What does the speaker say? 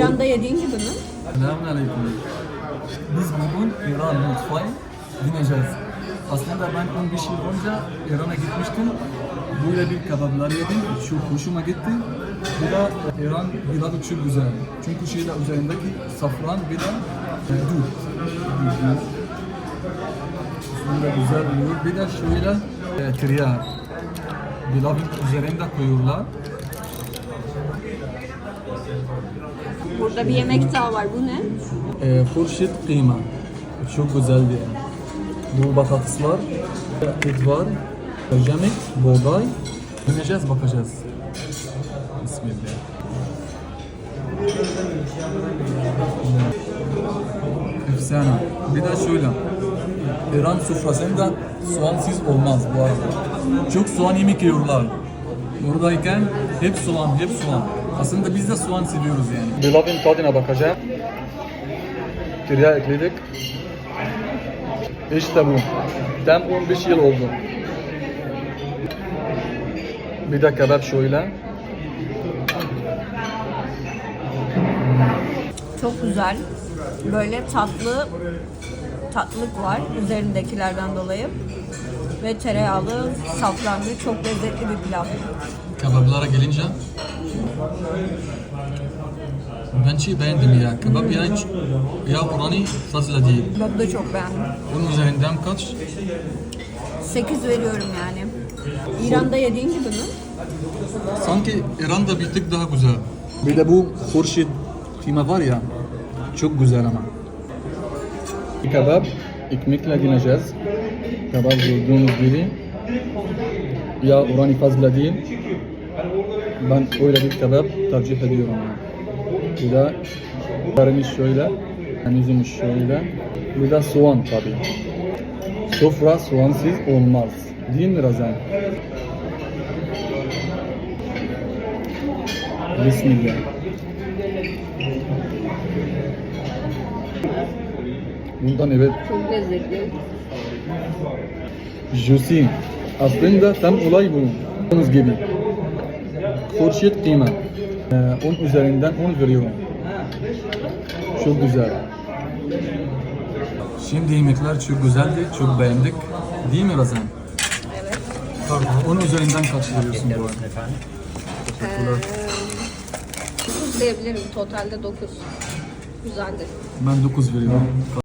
İran'da yediğin gibi mi? Selamünaleyküm. Biz bugün İran mutfağı deneyeceğiz. Aslında ben 15 yıl önce İran'a gitmiştim. Böyle bir kebaplar yedim. Çok hoşuma gitti. Bu da İran pilavı çok güzel. Çünkü şeyde üzerindeki safran bir de e, dut. Sonra güzel oluyor. Bir de şöyle e, tiryağ. Pilavın üzerinde koyuyorlar. Burada bir yemek daha var. Bu ne? E, Hurşit kıyma. Çok güzeldi yani. Bu batatıslar, et var, cemek, buğday. Deneyeceğiz, bakacağız. Bismillah. Efsane. Bir de şöyle. İran sofrasında soğansız olmaz bu arada. Çok soğan yemek yiyorlar. Buradayken hep soğan, hep soğan. Aslında biz de soğan seviyoruz yani. Pilavın tadına bakacağım. Tirya ekledik. İşte bu. Tam 15 yıl oldu. Bir de kebap şöyle. Çok güzel. Böyle tatlı tatlılık var üzerindekilerden dolayı. Ve tereyağlı, safranlı, çok lezzetli bir pilav. Kebaplara gelince ben şey beğendim ya. Kebap ya hiç ya oranı fazla değil. Ben de çok beğendim. Bunun üzerinden kaç? 8 veriyorum yani. İran'da yediğin gibi mi? Sanki İran'da bir tık daha güzel. Bir de bu Hurşit kıyma var ya çok güzel ama. Bir kebap ekmekle deneyeceğiz. Kebap gördüğünüz gibi ya oranı fazla değil. Ben öyle bir kebap tercih ediyorum. Bir de karımız şöyle, yüzümüz şöyle. Bir de soğan tabii. Sofra soğansız olmaz. Değil mi Razan? Bismillah. Bundan evet Çok lezzetli. Juicy. Aslında tam olay bu. Gördüğünüz gibi. Hurşit kıyma. Ee, 10 üzerinden 10 veriyorum. Çok güzel. Şimdi yemekler çok güzeldi, çok beğendik. Değil mi Razan? Evet. Pardon, 10 üzerinden kaç veriyorsun bu arada? Efendim? Teşekkürler. 9 diyebilirim. Totalde 9. Güzeldi. Ben 9 veriyorum.